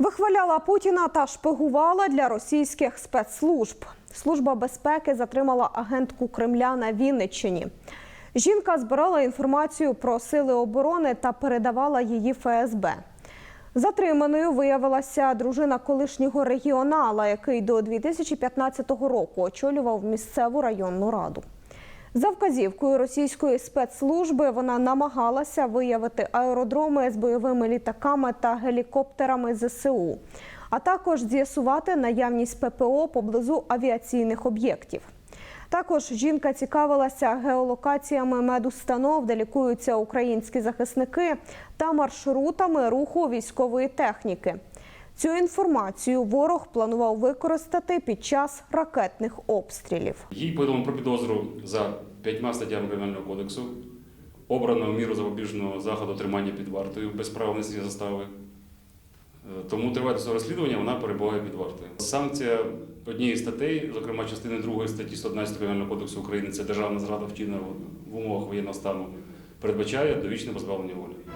Вихваляла Путіна та шпигувала для російських спецслужб. Служба безпеки затримала агентку Кремля на Вінниччині. Жінка збирала інформацію про сили оборони та передавала її ФСБ. Затриманою виявилася дружина колишнього регіонала, який до 2015 року очолював місцеву районну раду. За вказівкою російської спецслужби вона намагалася виявити аеродроми з бойовими літаками та гелікоптерами ЗСУ, а також з'ясувати наявність ППО поблизу авіаційних об'єктів. Також жінка цікавилася геолокаціями медустанов, де лікуються українські захисники, та маршрутами руху військової техніки. Цю інформацію ворог планував використати під час ракетних обстрілів. Їй повідомлено про підозру за п'ятьма статтями Кримінального кодексу, обрано міру запобіжного заходу тримання під вартою без права внесення застави. Е, Тому триває до розслідування, вона перебуває під вартою. Санкція однієї статей, зокрема частини 2 статті 111 Кримінального кодексу України, це державна зрада вчинена в умовах воєнного стану, передбачає довічне позбавлення волі.